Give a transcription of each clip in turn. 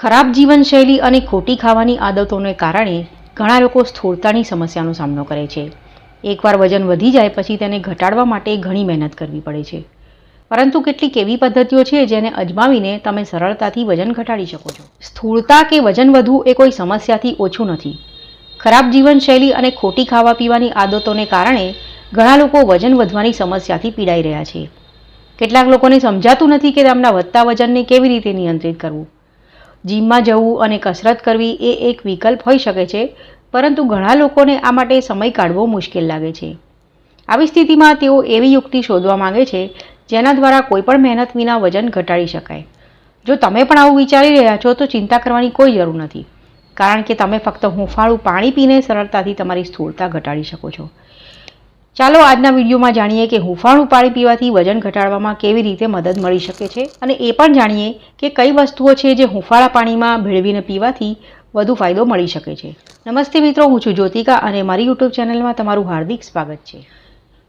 ખરાબ જીવનશૈલી અને ખોટી ખાવાની આદતોને કારણે ઘણા લોકો સ્થૂળતાની સમસ્યાનો સામનો કરે છે. એકવાર વજન વધી જાય પછી તેને ઘટાડવા માટે ઘણી મહેનત કરવી પડે છે. પરંતુ કેટલીક એવી પદ્ધતિઓ છે જેને અજમાવીને તમે સરળતાથી વજન ઘટાડી શકો છો. સ્થૂળતા કે વજન વધવું એ કોઈ સમસ્યાથી ઓછું નથી. ખરાબ જીવનશૈલી અને ખોટી ખાવા પીવાની આદતોને કારણે ઘણા લોકો વજન વધવાની સમસ્યાથી પીડાઈ રહ્યા છે. કેટલાક લોકોને સમજાતું નથી કે તેમના વધતા વજનને કેવી રીતે નિયંત્રિત કરવું. જીમમાં જવું અને કસરત કરવી એ એક વિકલ્પ હોઈ શકે છે, પરંતુ ઘણા લોકોને આ માટે સમય કાઢવો મુશ્કેલ લાગે છે. આવી સ્થિતિમાં તેઓ એવી યુક્તિ શોધવા માંગે છે, જેના દ્વારા કોઈપણ મહેનત વિના વજન ઘટાડી શકાય. જો તમે પણ આવું વિચારી રહ્યા છો, તો ચિંતા કરવાની કોઈ જરૂર નથી, કારણ કે તમે ફક્ત હુંફાળું પાણી પીને સરળતાથી તમારી સ્થૂળતા ઘટાડી શકો છો. ચાલો આજના વિડીયોમાં જાણીએ કે હુંફાળું પાણી પીવાથી વજન ઘટાડવામાં કેવી રીતે મદદ મળી શકે છે અને એ પણ જાણીએ કે કઈ વસ્તુઓ છે જે હુંફાળા પાણીમાં ભેળવીને પીવાથી વધુ ફાયદો મળી શકે છે. નમસ્તે મિત્રો, હું છું જ્યોતિકા અને મારી યુટ્યુબ ચેનલમાં તમારું હાર્દિક સ્વાગત છે.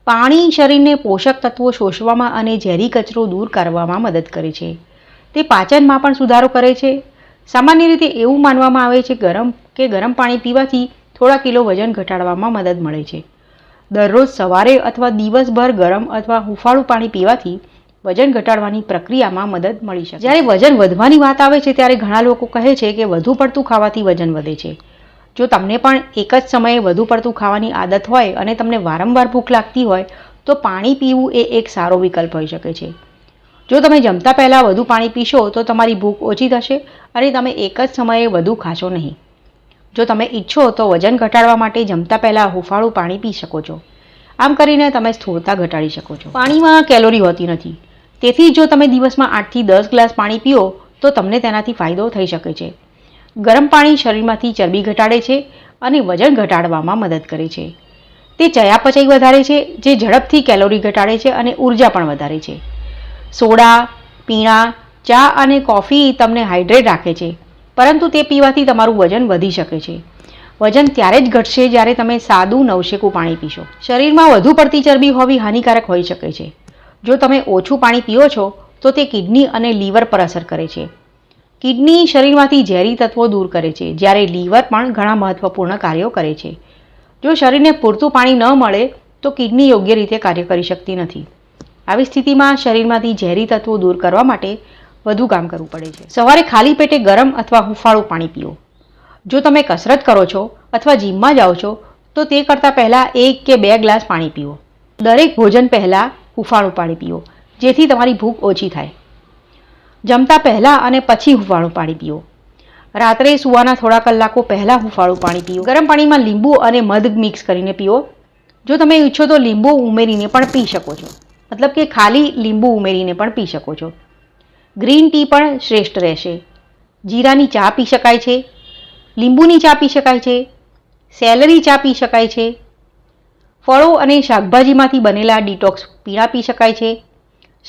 પાણી શરીરને પોષક તત્વો શોષવામાં અને ઝેરી કચરો દૂર કરવામાં મદદ કરે છે. તે પાચનમાં પણ સુધારો કરે છે. સામાન્ય રીતે એવું માનવામાં આવે છે ગરમ કે ગરમ પાણી પીવાથી થોડા કિલો વજન ઘટાડવામાં મદદ મળે છે. દરરોજ સવારે અથવા દિવસભર ગરમ અથવા હુંફાળું પાણી પીવાથી વજન ઘટાડવાની પ્રક્રિયામાં મદદ મળી શકે. જ્યારે વજન વધવાની વાત આવે છે, ત્યારે ઘણા લોકો કહે છે કે વધુ પડતું ખાવાથી વજન વધે છે. જો તમને પણ એક જ સમયે વધુ પડતું ખાવાની આદત હોય અને તમને વારંવાર ભૂખ લાગતી હોય, તો પાણી પીવું એ એક સારો વિકલ્પ હોઈ શકે છે. જો તમે જમતા પહેલાં વધુ પાણી પીશો, તો તમારી ભૂખ ઓછી થશે અને તમે એક જ સમયે વધુ ખાશો નહીં. જો તમે ઈચ્છો તો વજન ઘટાડવા માટે જમતા પહેલાં હુફાળું પાણી પી શકો છો. આમ કરીને તમે સ્થૂળતા ઘટાડી શકો છો. પાણીમાં કેલોરી હોતી નથી. તેથી જો તમે દિવસમાં આઠથી દસ ગ્લાસ પાણી પીઓ, તો તમને તેનાથી ફાયદો થઈ શકે છે. ગરમ પાણી શરીરમાંથી ચરબી ઘટાડે છે અને વજન ઘટાડવામાં મદદ કરે છે. તે ચયાપચય વધારે છે, જે ઝડપથી કેલોરી ઘટાડે છે અને ઊર્જા પણ વધારે છે. સોડા, પીણા, ચા અને કોફી તમને હાઇડ્રેટ રાખે છે. પરંતુ તે પીવાથી તમારું વજન વધી શકે છે. વજન ત્યારે જ ઘટશે જ્યારે તમે સાદું નવશેકું પાણી પીશો. શરીરમાં વધુ પડતી ચરબી હોવી હાનિકારક હોઈ શકે છે. જો તમે ઓછું પાણી પીઓ છો, તો તે કિડની અને લીવર પર અસર કરે છે. કિડની શરીરમાંથી ઝેરી તત્વો દૂર કરે છે, જ્યારે લીવર પણ ઘણા મહત્વપૂર્ણ કાર્યો કરે છે. જો શરીરને પૂરતું પાણી ન મળે, તો કિડની યોગ્ય રીતે કાર્ય કરી શકતી નથી. આવી સ્થિતિમાં શરીરમાંથી ઝેરી તત્વો દૂર કરવા માટે વધુ કામ કરવું પડે છે. સવારે ખાલી પેટે ગરમ અથવા હુંફાળું પાણી પીઓ. જો તમે કસરત કરો છો અથવા જીમમાં જાઓ છો, તો તે કરતાં પહેલાં એક કે બે ગ્લાસ પાણી પીઓ. દરેક ભોજન પહેલાં હુંફાળું પાણી પીઓ, જેથી તમારી ભૂખ ઓછી થાય. જમતા પહેલાં અને પછી હુંફાળું પાણી પીઓ. રાત્રે સૂવાના થોડા કલાકો પહેલાં હુંફાળું પાણી પીઓ. ગરમ પાણીમાં લીંબુ અને મધ મિક્સ કરીને પીઓ. જો તમે ઈચ્છો તો લીંબુ ઉમેરીને પણ પી શકો છો. મતલબ કે ખાલી લીંબુ ઉમેરીને પણ પી શકો છો. ગ્રીન ટી પણ શ્રેષ્ઠ રહેશે. જીરાની ચા પી શકાય છે, લીંબુની ચા પી શકાય છે, સેલરી ચા પી શકાય છે. ફળો અને શાકભાજીમાંથી બનેલા ડિટોક્સ પીણા પી શકાય છે.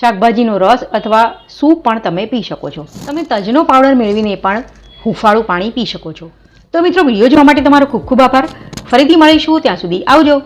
શાકભાજીનો રસ અથવા સૂપ પણ તમે પી શકો છો. તમે તજનો પાવડર મેળવીને પણ હુંફાળું પાણી પી શકો છો. તો મિત્રો, વીડિયો જોવા માટે તમારો ખૂબ ખૂબ આભાર. ફરીથી મળીશું, ત્યાં સુધી આવજો.